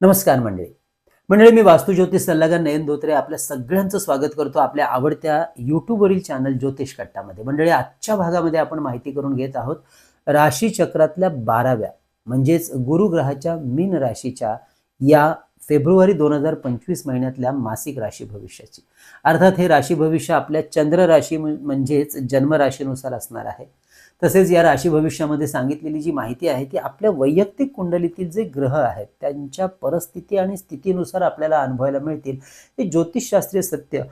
नमस्कार मंडळी. मंडळी मी वास्तुज्योतिष सल्लागार नयन धोत्रे आपल्या सगळ्यांचं स्वागत करतो आपल्या आवडत्या यूट्यूबवरील चॅनल ज्योतिष कट्टामध्ये. मंडळी आजच्या भागामध्ये आपण माहिती करून घेत आहोत राशी चक्रातल्या बाराव्या म्हणजेच गुरुग्रहाच्या मीन राशीच्या या फेब्रुवारी दोन हजार पंचवीस महिन्यातल्या मासिक राशी भविष्याची. अर्थात हे राशी भविष्य आपल्या चंद्र राशी म्हणजेच जन्मराशीनुसार असणार आहे. तसेच या राशी भविष्यामध्ये सांगितलेली जी माहिती आहे ती आपल्या वैयक्तिक कुंडलीतील जे ग्रह आहेत त्यांच्या परिस्थिती आणि स्थितीनुसार आपल्याला अनुभवायला मिळतील हे ज्योतिषशास्त्रीय सत्य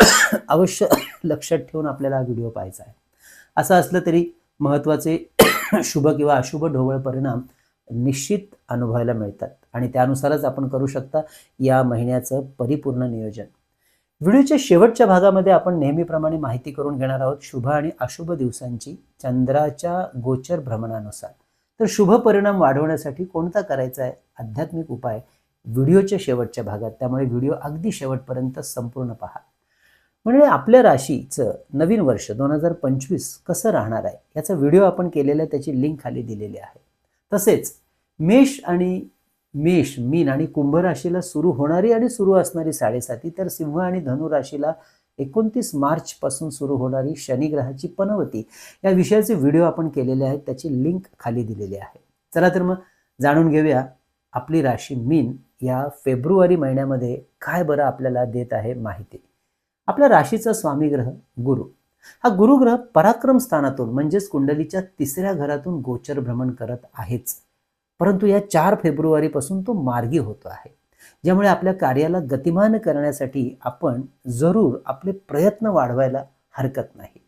अवश्य लक्षात ठेवून आपल्याला हा व्हिडिओ पाहायचा आहे. असं असलं तरी महत्त्वाचे शुभ किंवा अशुभ ढोबळ परिणाम निश्चित अनुभवायला मिळतात. आणि त्यानुसारच आपण करू शकता या महिन्याचं परिपूर्ण नियोजन. व्हिडिओच्या शेवटच्या भागामध्ये आपण नेहमीप्रमाणे माहिती करून घेणार आहोत शुभ आणि अशुभ दिवसांची चंद्राच्या गोचर भ्रमणानुसार. तर शुभ परिणाम वाढवण्यासाठी कोणता करायचा आहे? आध्यात्मिक उपाय व्हिडिओच्या शेवटच्या भागात. त्यामुळे व्हिडिओ अगदी शेवटपर्यंत संपूर्ण पहा. म्हणजे आपल्या राशीचं नवीन वर्ष दोन हजार पंचवीस कसं राहणार आहे? याचा व्हिडिओ आपण केलेला आहे त्याची लिंक खाली दिलेली आहे. तसेच मेष आणि मेष मीन आणि कुंभ राशीला सुरू होणारी आणि सुरू असणारी साडेसाती तर सिंह आणि धनु राशीला एकोणतीस मार्च पासून सुरू होणारी शनिग्रहाची पनवती. या विषयाचे व्हिडिओ आपण केलेले आहेत त्याची लिंक खाली दिलेली आहे. चला तर मग जाणून घेऊया आपली राशी मीन या फेब्रुवारी महिन्यामध्ये काय बरं आपल्याला देत आहे माहिती. आपल्या राशीचा स्वामी ग्रह गुरु. हा गुरुग्रह पराक्रम स्थानातून म्हणजेच कुंडलीच्या तिसऱ्या घरातून गोचर भ्रमण करत आहेच. परंतु या चार फेब्रुवारीपासून तो मार्गी होतो आहे. ज्यामुळे आपल्या कार्याला गतिमान करण्यासाठी आपण जरूर आपले प्रयत्न वाढवायला हरकत नाही.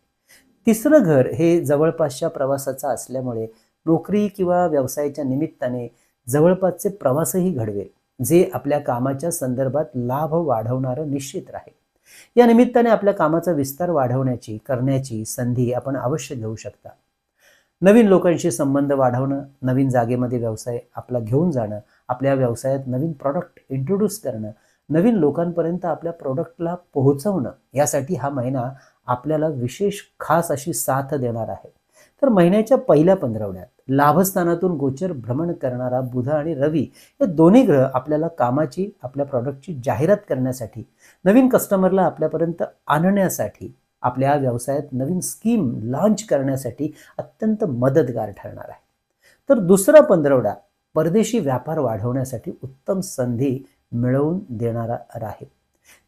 तिसरं घर हे जवळपासच्या प्रवासाचं असल्यामुळे नोकरी किंवा व्यवसायाच्या निमित्ताने जवळपासचे प्रवासही घडवेल जे आपल्या कामाच्या संदर्भात लाभ वाढवणारं निश्चित राहील. या निमित्ताने आपल्या कामाचा विस्तार वाढवण्याची करण्याची संधी आपण अवश्य घेऊ शकता. नवीन लोकांशी संबंध वाढवणं नवीन जागेमध्ये व्यवसाय आपला घेऊन जाणं आपल्या व्यवसायात नवीन प्रॉडक्ट इंट्रोड्यूस करणं नवीन लोकांपर्यंत आपल्या प्रॉडक्टला पोहोचवणं यासाठी हा महिना आपल्याला विशेष खास अशी साथ देणार आहे. तर महिन्याच्या पहिल्या पंधरवड्यात लाभस्थानातून गोचर भ्रमण करणारा बुध आणि रवी हे दोन्ही ग्रह आपल्याला कामाची आपल्या प्रॉडक्टची जाहिरात करण्यासाठी नवीन कस्टमरला आपल्यापर्यंत आणण्यासाठी आपल्या व्यवसायात नवीन स्कीम लॉन्च करण्यासाठी अत्यंत मदतगार ठरणार आहे. तर दुसरा पंधरवडा परदेशी व्यापार वाढवण्यासाठी उत्तम संधी मिळवून देणारा राहील.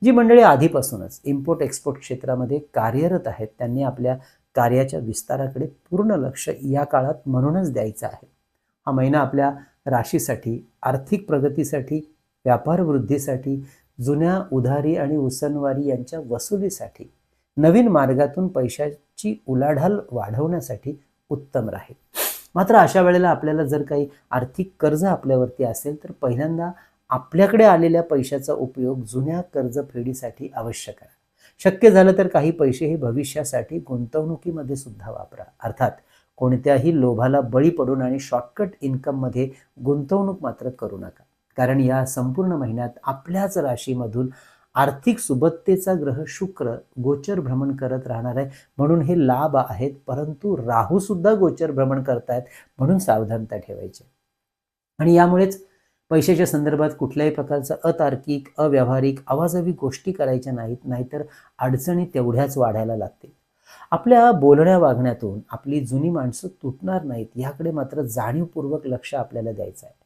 जी मंडळी आधीपासूनच इम्पोर्ट एक्सपोर्ट क्षेत्रामध्ये कार्यरत आहेत त्यांनी आपल्या कार्याच्या विस्ताराकडे पूर्ण लक्ष या काळात म्हणूनच द्यायचं आहे. हा महिना आपल्या राशीसाठी आर्थिक प्रगतीसाठी व्यापार वृद्धीसाठी जुन्या उधारी आणि उसनवारी यांच्या वसुलीसाठी नवीन मार्गातून पैशाची उलाढाल वाढवण्यासाठी उत्तम राहील. मात्र अशा वेळेला आपल्याला जर काही आर्थिक कर्ज आपल्यावरती असेल तर पहिल्यांदा आपल्याकडे आलेल्या पैशाचा उपयोग जुन्या कर्जफेडीसाठी अवश्य करा. शक्य झालं तर काही पैसे हे भविष्यासाठी गुंतवणुकीमध्ये सुद्धा वापरा. अर्थात कोणत्याही लोभाला बळी पडून आणि शॉर्टकट इन्कममध्ये गुंतवणूक मात्र करू नका. कारण या संपूर्ण महिन्यात आपल्याच राशीमधून आर्थिक सुबत्तेचा ग्रह शुक्र गोचर भ्रमण करत राहणार आहे. म्हणून हे लाभ आहेत परंतु राहू सुद्धा गोचर भ्रमण करतायत म्हणून सावधानता ठेवायची. आणि यामुळेच पैशाच्या संदर्भात कुठल्याही प्रकारचं अतार्किक अव्यावहारिक आवाजावी गोष्टी करायच्या नाहीत नाहीतर अडचणी तेवढ्याच वाढायला लागतील. आपल्या बोलण्या वागण्यातून आपली जुनी माणसं तुटणार नाहीत याकडे मात्र जाणीवपूर्वक लक्ष आपल्याला द्यायचं आहे.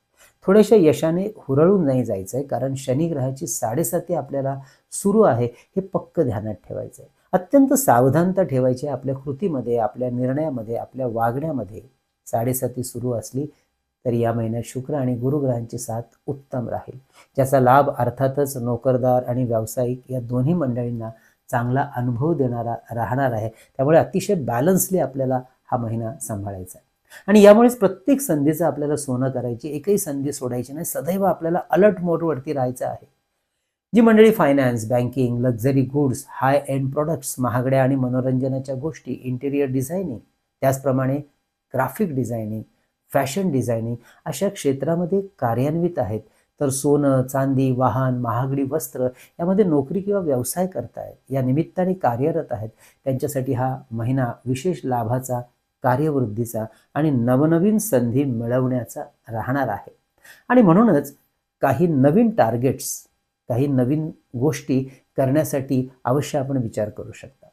थोड्याशा यशाने हुरळून नाही जायचं आहे कारण शनिग्रहाची साडेसाती आपल्याला सुरू आहे हे पक्क ध्यानात ठेवायचं आहे अत्यंत सावधानता ठेवायची आहे आपल्या कृतीमध्ये आपल्या निर्णयामध्ये आपल्या वागण्यामध्ये. साडेसाती सुरू असली तर या महिन्यात शुक्र आणि गुरुग्रहांची साथ उत्तम राहील ज्याचा लाभ अर्थातच नोकरदार आणि व्यावसायिक या दोन्ही मंडळींना चांगला अनुभव देणारा राहणार आहे. त्यामुळे अतिशय बॅलन्सली आपल्याला हा महिना सांभाळायचा आहे. आणि यामुळेच प्रत्येक संधीचं आपल्याला सोनं करायची एकही संधी सोडायची नाही सदैव आपल्याला अलर्ट मोडवरती राहायचं आहे. जी मंडळी finance banking luxury goods high end products महागड्या आणि मनोरंजनाच्या गोष्टी इंटेरियर डिझायनिंग त्याचप्रमाणे ग्राफिक डिझायनिंग फॅशन डिझायनिंग अशा क्षेत्रामध्ये कार्यान्वित आहेत. तर सोनं चांदी वाहन महागडी वस्त्र यामध्ये नोकरी किंवा व्यवसाय करतायत. या निमित्ताने कार्यरत आहेत. त्यांच्यासाठी हा महिना विशेष लाभाचा कार्यवृद्धीचा आणि नवनवीन संधी मिळवण्याचा राहणार आहे. आणि म्हणूनच काही नवीन टार्गेट्स काही नवीन गोष्टी करण्यासाठी अवश्य आपण विचार करू शकता.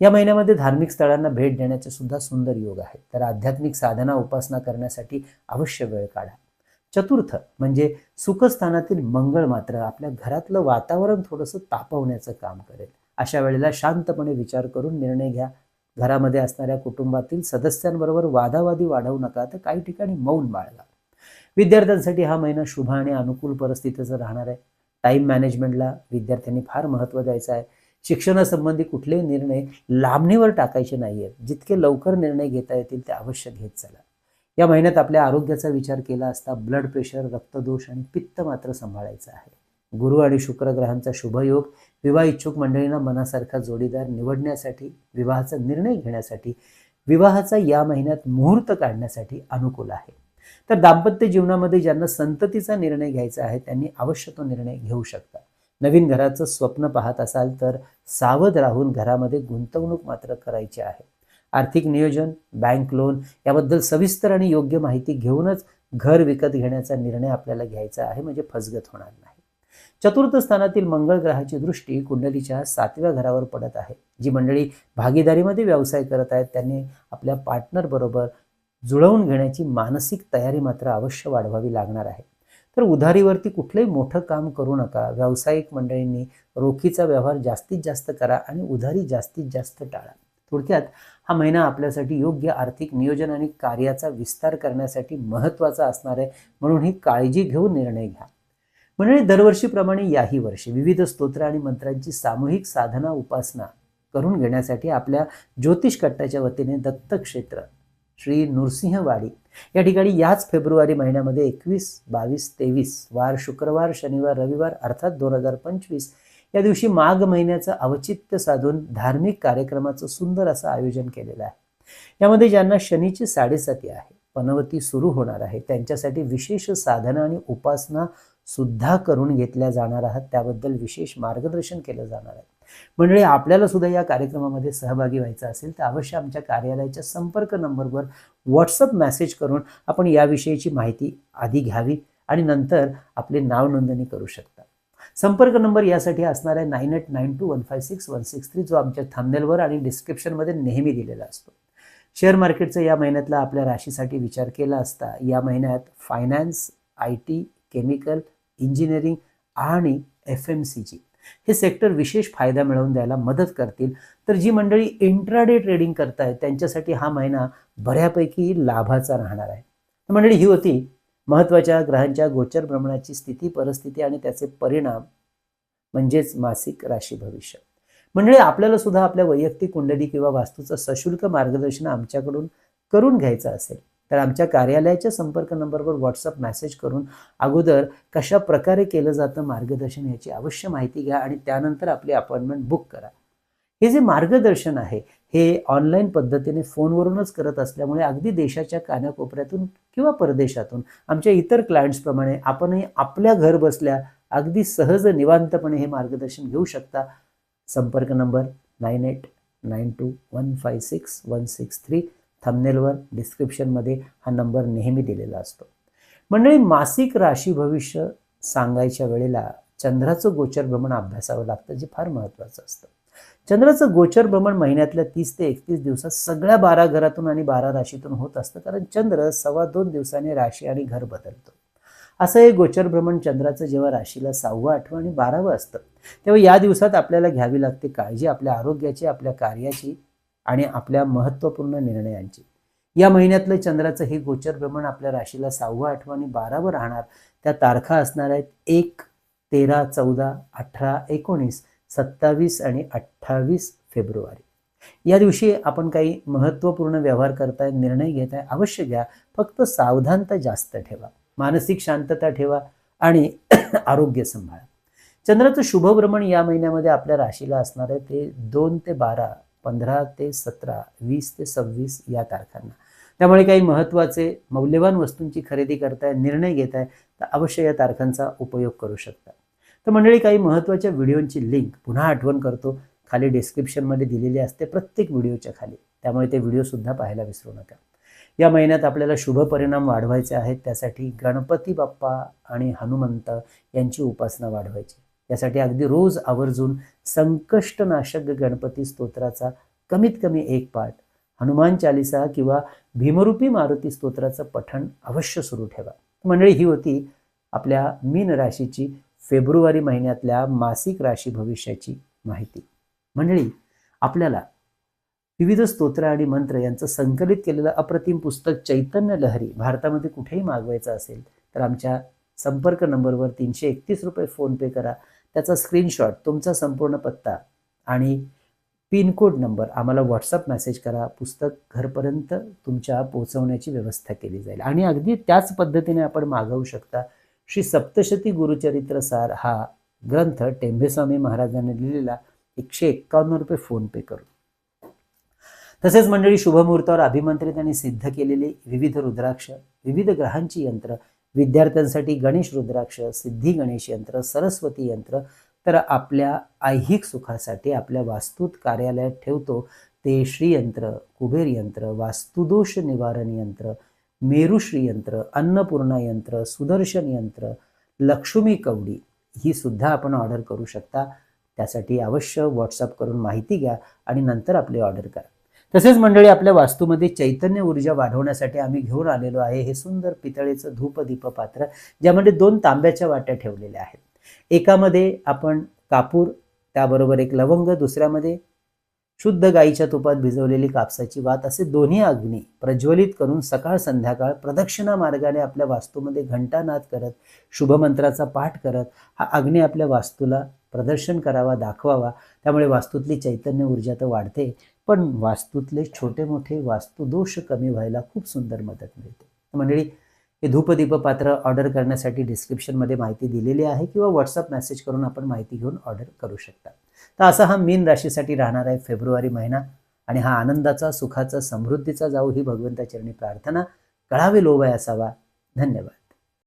या महिन्यामध्ये धार्मिक स्थळांना भेट देण्याचे सुद्धा सुंदर योग आहेत तर आध्यात्मिक साधना उपासना करण्यासाठी अवश्य वेळ काढा. चतुर्थ म्हणजे सुखस्थानातील मंगळ मात्र आपल्या घरातलं वातावरण थोडंसं तापवण्याचं काम करेल. अशा वेळेला शांतपणे विचार करून निर्णय घ्या. घरामध्ये असणाऱ्या कुटुंबातील सदस्यांबरोबर वादावादी वाढवू नका तर काही ठिकाणी मौन बाळगा. विद्यार्थ्यांसाठी हा महिना शुभ आणि अनुकूल परिस्थितीचा राहणार आहे. टाईम मॅनेजमेंटला विद्यार्थ्यांनी फार महत्त्व द्यायचं आहे. शिक्षणासंबंधी कुठलेही निर्णय लांबणीवर टाकायचे नाही आहेत जितके लवकर निर्णय घेता येतील ते अवश्य घेत चला. या महिन्यात आपल्या आरोग्याचा विचार केला असता ब्लड प्रेशर रक्तदोष आणि पित्त मात्र सांभाळायचं आहे. गुरु आणि शुक्र ग्रहांचा शुभयोग विवाह इच्छुक मंडळींना मनासारखा जोडीदार निवडण्यासाठी विवाहाचा निर्णय घेण्यासाठी विवाहाचा या महिन्यात मुहूर्त काढण्यासाठी अनुकूल आहे. तर दाम्पत्य जीवनामध्ये ज्यांना संततीचा निर्णय घ्यायचा आहे त्यांनी अवश्य तो निर्णय घेऊ शकता. नवीन घराचं स्वप्न पाहत असाल तर सावध राहून घरामध्ये गुंतवणूक मात्र करायची आहे. आर्थिक नियोजन बँक लोन याबद्दल सविस्तर आणि योग्य माहिती घेऊनच घर विकत घेण्याचा निर्णय आपल्याला घ्यायचा आहे म्हणजे फसगत होणार नाही. चतुर्थ स्थानातील मंगळ ग्रहाची दृष्टी कुंडलीच्या सातव्या घरावर पडत आहे. जी मंडळी भागीदारीमध्ये व्यवसाय करत आहेत त्यांनी आपल्या पार्टनरबरोबर जुळवून घेण्याची मानसिक तयारी मात्र अवश्य वाढवावी लागणार आहे. तर उधारीवरती कुठलंही मोठं काम करू नका. व्यावसायिक मंडळींनी रोखीचा व्यवहार जास्तीत जास्त करा आणि उधारी जास्तीत जास्त टाळा. थोडक्यात हा महिना आपल्यासाठी योग्य आर्थिक नियोजन आणि कार्याचा विस्तार करण्यासाठी महत्त्वाचा असणार आहे म्हणून ही काळजी घेऊन निर्णय घ्या. म्हणजे दरवर्षीप्रमाणे याही वर्षी विविध स्तोत्र आणि मंत्रांची सामूहिक साधना उपासना करून घेण्यासाठी आपल्या ज्योतिष कट्टाच्या वतीने दत्तक्षेत्र श्री नृसिंहवाडी या ठिकाणी याच फेब्रुवारी महिन्यामध्ये एकवीस बावीस तेवीस वार शुक्रवार शनिवार रविवार अर्थात दोन हजार पंचवीस या दिवशी माघ महिन्याचं अवचित्य साधून धार्मिक कार्यक्रमाचं सुंदर असं आयोजन केलेलं आहे. यामध्ये ज्यांना शनीची साडेसाती आहे पनवती सुरू होणार आहे त्यांच्यासाठी विशेष साधना आणि उपासना सुद्धा करून घेतल्या जाणार आहात. त्याबद्दल विशेष मार्गदर्शन केलं जाणार आहे. मंडळी आपल्याला सुद्धा या कार्यक्रमामध्ये सहभागी व्हायचं असेल तर अवश्य आमच्या कार्यालयाच्या संपर्क नंबरवर व्हॉट्सअप मेसेज करून आपण याविषयीची माहिती आधी घ्यावी आणि नंतर आपले नाव नोंदणी करू शकता. संपर्क नंबर यासाठी असणार आहे nine eight nine two one five six one six three जो आमच्या थंबनेलवर आणि डिस्क्रिप्शनमध्ये नेहमी दिलेला असतो. शेअर मार्केटचा या महिन्यातला आपल्या राशीसाठी विचार केला असता या महिन्यात finance I T chemical engineering आणि एफ एम सी जी हे सेक्टर विशेष फायदा मिळवून द्यायला मदत करतील. तर जी मंडळी इंट्राडे ट्रेडिंग करतायत त्यांच्यासाठी हा महिना बऱ्यापैकी लाभाचा राहणार आहे. मंडळी ही होती महत्त्वाच्या ग्रहांच्या गोचर भ्रमणाची स्थिती परिस्थिती आणि त्याचे परिणाम म्हणजेच मासिक राशी भविष्य. मंडळी आपल्याला सुद्धा आपल्या वैयक्तिक कुंडली किंवा वास्तूचं सशुल्क मार्गदर्शन आमच्याकडून करून घ्यायचं असेल तर आमच्या कार्यालयाच्या संपर्क नंबरवर व्हॉट्सअप मेसेज करून अगोदर कशा प्रकारे केलं जातं मार्गदर्शन याची अवश्य माहिती घ्या आणि त्यानंतर आपली अपॉइंटमेंट बुक करा. हे जे मार्गदर्शन आहे हे ऑनलाईन पद्धतीने फोनवरूनच करत असल्यामुळे अगदी देशाच्या कानाकोपऱ्यातून किंवा परदेशातून आमच्या इतर क्लायंट्सप्रमाणे आपणही आपल्या घर बसल्या अगदी सहज निवांतपणे हे मार्गदर्शन घेऊ शकता. संपर्क number nine eight nine two one five six one six three थंबनेलवर डिस्क्रिप्शनमध्ये हा नंबर नेहमी दिलेला असतो. मंडळी मासिक राशी भविष्य सांगायच्या वेळेला चंद्राचं गोचर भ्रमण अभ्यासावं लागतं जे फार महत्त्वाचं असतं. चंद्राचं गोचर भ्रमण महिन्यातल्या तीस ते एकतीस दिवसात सगळ्या बारा घरातून आणि बारा राशीतून होत असतं कारण चंद्र सव्वा दोन दिवसांनी राशी आणि घर बदलतो. असं हे गोचर भ्रमण चंद्राचं जेव्हा राशीला सहावं आठवं आणि बारावं असतं तेव्हा या दिवसात आपल्याला घ्यावी लागते काळजी आपल्या आरोग्याची आपल्या कार्याची आणि आपल्या महत्त्वपूर्ण निर्णयांची. या महिन्यातलं चंद्राचं हे गोचर भ्रमण आपल्या राशीला सहावं आठवं आणि बारावं राहणार. त्या तारखा असणार आहेत एक तेरा चौदा अठरा एकोणीस सत्तावीस आणि अठ्ठावीस फेब्रुवारी. या दिवशी आपण काही महत्त्वपूर्ण व्यवहार करताय निर्णय घेताय अवश्य घ्या. फक्त सावधानता जास्त ठेवा. मानसिक शांतता ठेवा आणि आरोग्य सांभाळा. चंद्राचं शुभभ्रमण या महिन्यामध्ये आपल्या राशीला असणार आहे. ते दोन ते बारा पंधरा ते सतरा वीस ते सव्वीस या तारखांना. त्यामुळे काही महत्त्वाचे मौल्यवान वस्तूंची खरेदी करताय निर्णय घेताय तर अवश्य या तारखांचा उपयोग करू शकता. तर मंडळी काही महत्त्वाच्या व्हिडिओंची लिंक पुन्हा आठवण करतो. खाली डिस्क्रिप्शनमध्ये दिलेली असते प्रत्येक व्हिडिओच्या खाली. त्यामुळे ते व्हिडिओसुद्धा पाहायला विसरू नका. या महिन्यात आपल्याला शुभ परिणाम वाढवायचे आहेत. त्यासाठी गणपती बाप्पा आणि हनुमंत यांची उपासना वाढवायची. यासाठी अगदी रोज आवर्जून संकष्टनाशक गणपती स्तोत्राचा कमीत कमी एक पाठ हनुमान चालिसा किंवा भीमरूपी मारुती स्तोत्राचं पठण अवश्य सुरू ठेवा. मंडळी ही होती आपल्या मीन राशीची फेब्रुवारी महिन्यातल्या मासिक राशी भविष्याची माहिती. मंडळी आपल्याला विविध स्तोत्र आणि मंत्र यांचं संकलित केलेलं अप्रतिम पुस्तक चैतन्य लहरी भारतामध्ये कुठेही मागवायचं असेल तर आमच्या संपर्क नंबरवर तीनशे एकतीस रुपये फोनपे करा. त्याचा स्क्रीनशॉट तुमचा संपूर्ण पत्ता आणि पिनकोड नंबर आम्हाला व्हॉट्सअप मेसेज करा. पुस्तक घरपर्यंत तुमच्या पोहोचवण्याची व्यवस्था केली जाईल. आणि अगदी त्याच पद्धतीने आपण मागवू शकता. श्री सप्तशती गुरुचरित्र सार हा ग्रंथ टेंभेस्वामी महाराजांनी लिहिलेला. एकशे एक्कावन्न रुपये फोनपे करू. तसेच मंडळी शुभमुहूर्तावर अभिमंत्रित आणि सिद्ध केलेली विविध रुद्राक्ष विविध ग्रहांची यंत्र विद्यार्थ्यांसाठी गणेश रुद्राक्ष सिद्धी गणेश यंत्र सरस्वती यंत्र तर आपल्या ऐहिक सुखासाठी आपल्या वास्तूत कार्यालयात ठेवतो. ते श्रीयंत्र कुबेर यंत्र वास्तुदोष निवारण यंत्र मेरुश्री यंत्र अन्नपूर्णा यंत्र सुदर्शन यंत्र लक्ष्मी कवडी ही सुद्धा आपण ऑर्डर करू शकता. त्यासाठी अवश्य व्हॉट्सअप करून माहिती घ्या आणि नंतर आपली ऑर्डर करा. तसेच मंडळी आपल्या वास्तूमध्ये चैतन्य ऊर्जा वाढवण्यासाठी आम्ही घेऊन आलेलो आहे हे सुंदर पितळेचं धूपदीप पात्र ज्यामध्ये दोन तांब्याच्या वाट्या ठेवलेल्या आहेत. एकामध्ये आपण कापूर त्याबरोबर एक लवंग दुसऱ्यामध्ये शुद्ध गाईच्या तुपात भिजवलेली कापसाची वात असे दोन्ही अग्नी प्रज्वलित करून सकाळ संध्याकाळ प्रदक्षिणा मार्गाने आपल्या वास्तूमध्ये घंटानाद करत शुभमंत्राचा पाठ करत हा अग्नी आपल्या वास्तूला प्रदर्शन करावा दाखवावा. त्यामुळे वास्तूतली चैतन्य ऊर्जा तर वाढते. पण वास्तूतले छोटे मोठे वास्तुदोष कमी व्हायला खूप सुंदर मदत मिळते. मंडळी हे धूपदीप पात्र ऑर्डर करण्यासाठी डिस्क्रिप्शनमध्ये माहिती दिलेली आहे किंवा व्हॉट्सअप मेसेज करून आपण माहिती घेऊन ऑर्डर करू शकता. तर असा हा मीन राशीसाठी राहणार आहे फेब्रुवारी महिना आणि हा आनंदाचा सुखाचा समृद्धीचा जाऊ ही भगवंताचरणी प्रार्थना. कळावे लोभय असावा. धन्यवाद.